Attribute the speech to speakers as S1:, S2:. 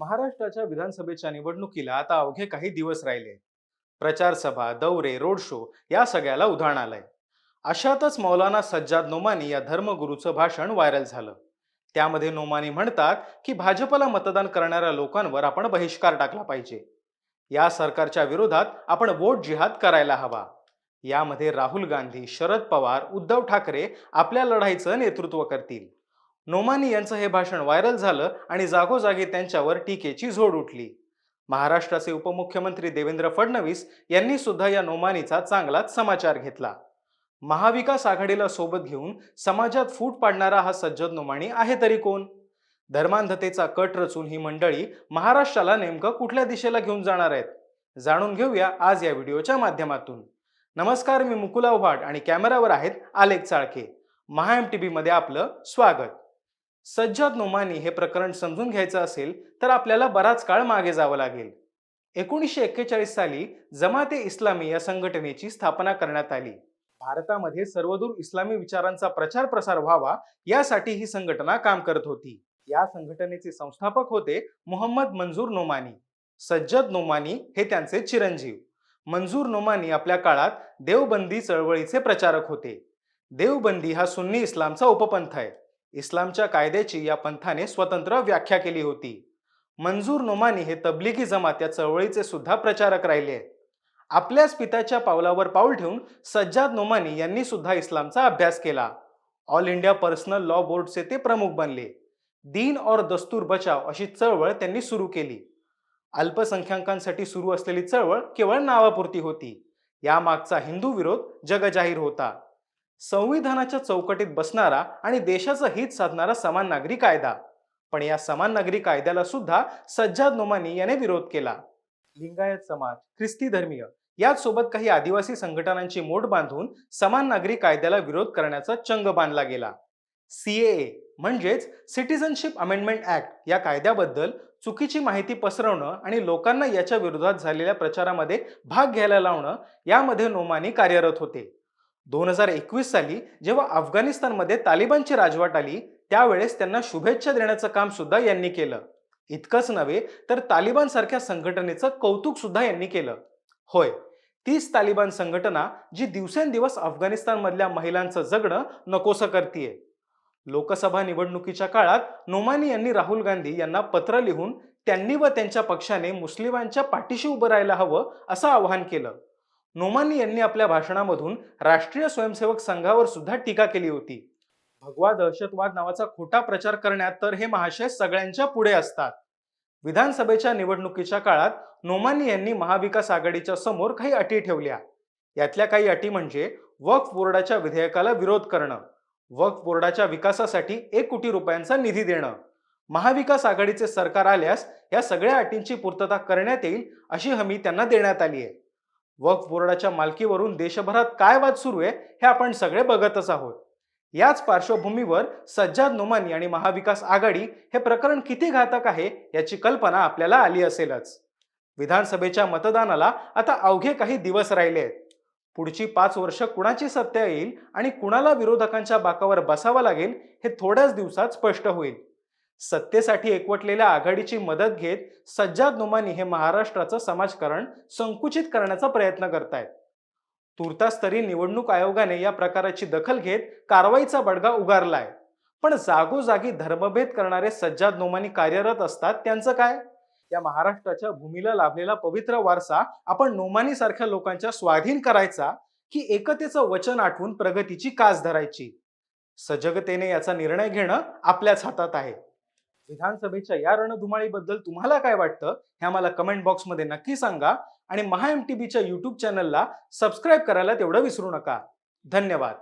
S1: महाराष्ट्राच्या विधानसभेच्या निवडणुकीला आता अवघे काही दिवस राहिले. प्रचार सभा दौरे रोड शो या सगळ्याला उधाण आलंय. अशातच मौलाना सज्जाद नोमानी या धर्मगुरूचं भाषण व्हायरल झालं. त्यामध्ये नोमानी म्हणतात की भाजपला मतदान करणाऱ्या लोकांवर आपण बहिष्कार टाकला पाहिजे. या सरकारच्या विरोधात आपण वोट जिहाद करायला हवा. यामध्ये राहुल गांधी शरद पवार उद्धव ठाकरे आपल्या लढाईचं नेतृत्व करतील. नोमानी यांचं हे भाषण व्हायरल झालं आणि जागोजागी त्यांच्यावर टीकेची झोड उठली. महाराष्ट्राचे उपमुख्यमंत्री देवेंद्र फडणवीस यांनी सुद्धा या नोमानीचा चांगलाच समाचार घेतला. महाविकास आघाडीला सोबत घेऊन समाजात फूट पाडणारा हा सज्जद नोमानी आहे तरी कोण? धर्मांधतेचा कट रचून ही मंडळी महाराष्ट्राला नेमकं कुठल्या दिशेला घेऊन जाणार आहेत? जाणून घेऊया आज या व्हिडिओच्या माध्यमातून. नमस्कार मी मुकुल आव्हाड आणि कॅमेरावर आहेत आलेख चाळके. महा एम टी मध्ये आपलं स्वागत. सज्जाद नोमानी हे प्रकरण समजून घ्यायचं असेल तर आपल्याला बराच काळ मागे जावं लागेल. एकोणीसशे एक्केचाळीस साली जमाते इस्लामी या संघटनेची स्थापना करण्यात आली. भारतामध्ये सर्वदूर इस्लामी विचारांचा प्रचार प्रसार व्हावा यासाठी ही संघटना काम करत होती. या संघटनेचे संस्थापक होते मोहम्मद मंजूर नोमानी. सज्जद नोमानी हे त्यांचे चिरंजीव. मंजूर नोमानी आपल्या काळात देवबंदी चळवळीचे प्रचारक होते. देवबंदी हा सुन्नी इस्लामचा उपपंथ आहे. इस्लामच्या कायद्याची या पंथाने स्वतंत्र व्याख्या केली होती. मंजूर नोमानी हे तबलिगी जमात या चळवळीचे सुद्धा प्रचारक राहिले आहेत. आपल्याच पित्याच्या पावलावर पाऊल ठेवून सज्जाद नोमानी यांनी सुद्धा इस्लामचा अभ्यास केला. ऑल इंडिया पर्सनल लॉ बोर्डचे ते प्रमुख बनले. दीन और दस्तूर बचाव अशी चळवळ त्यांनी सुरू केली. अल्पसंख्याकांसाठी सुरू असलेली चळवळ केवळ नावापुरती होती. यामागचा हिंदू विरोध जगजाहीर होता. संविधानाच्या चौकटीत बसणारा आणि देशाचं हित साधणारा समान नागरी कायदा. पण या समान नागरी कायद्याला सुद्धा सज्जाद नोमानी याने विरोध केला. लिंगायत समाज ख्रिस्ती धर्मीय याच सोबत काही आदिवासी संघटनांची मोठ बांधून समान नागरी कायद्याला विरोध करण्याचा चंग बांधला गेला. सीएए म्हणजेच सिटिझनशिप अमेंडमेंट ऍक्ट या कायद्याबद्दल चुकीची माहिती पसरवणं आणि लोकांना याच्या विरोधात झालेल्या प्रचारामध्ये भाग घ्यायला लावणं यामध्ये नोमानी कार्यरत होते. दोन हजार एकवीस साली जेव्हा अफगाणिस्तानमध्ये तालिबानची राजवट आली त्यावेळेस त्यांना शुभेच्छा देण्याचं काम सुद्धा यांनी केलं. इतकंच नव्हे तर तालिबान सारख्या संघटनेचं कौतुक सुद्धा यांनी केलं. होय तीच तालिबान संघटना जी दिवसेंदिवस अफगाणिस्तानमधल्या महिलांचं जगणं नकोसं करतीये. लोकसभा निवडणुकीच्या काळात नोमानी यांनी राहुल गांधी यांना पत्र लिहून त्यांनी व त्यांच्या पक्षाने मुस्लिमांच्या पाठीशी उभं राहायला हवं असं आवाहन केलं. नोमानी यांनी आपल्या भाषणामधून राष्ट्रीय स्वयंसेवक संघावर सुद्धा टीका केली होती. भगवा दहशतवाद नावाचा खोटा प्रचार करण्यात तर हे महाशय सगळ्यांच्या पुढे असतात. विधानसभेच्या निवडणुकीच्या काळात नोमानी यांनी महाविकास आघाडीच्या समोर काही अटी ठेवल्या. यातल्या काही अटी म्हणजे वक्फ बोर्डाच्या विधेयकाला विरोध करणं वक्फ बोर्डाच्या विकासासाठी एक कोटी रुपयांचा निधी देणं महाविकास आघाडीचे सरकार आल्यास या सगळ्या अटींची पूर्तता करण्यात येईल अशी हमी त्यांना देण्यात आली आहे. वक्फ बोर्डाच्या मालकीवरून देशभरात काय वाद सुरू आहे हे आपण सगळे बघतच आहोत. याच पार्श्वभूमीवर सज्जाद नोमानी आणि महाविकास आघाडी हे प्रकरण किती घातक आहे याची कल्पना आपल्याला आली असेलच. विधानसभेच्या मतदानाला आता अवघे काही दिवस राहिले आहेत. पुढची पाच वर्ष कुणाची सत्ता येईल आणि कुणाला विरोधकांच्या बाकावर बसावं लागेल हे थोड्याच दिवसात स्पष्ट होईल. सत्तेसाठी एकवटलेल्या आघाडीची मदत घेत सज्जाद नोमानी हे महाराष्ट्राचं समाजकारण संकुचित करण्याचा प्रयत्न करतायत. तुर्तास तरी निवडणूक आयोगाने या प्रकाराची दखल घेत कारवाईचा बडगा उगारलाय. पण जागोजागी धर्मभेद करणारे सज्जाद नोमानी कार्यरत असतात त्यांचं काय? या महाराष्ट्राच्या भूमीला लाभलेला पवित्र वारसा आपण नोमानी सारख्या लोकांच्या स्वाधीन करायचा की एकतेचं वचन आठवून प्रगतीची कास धरायची? सजगतेने याचा निर्णय घेणं आपल्याच हातात आहे. विधानसभेच्या या रणधुमाळीबद्दल तुम्हाला काय वाटतं हे आम्हाला कमेंट बॉक्समध्ये नक्की सांगा. आणि महा एम टी बीच्या युट्यूब चॅनलला सबस्क्राईब करायला तेवढं विसरू नका. धन्यवाद.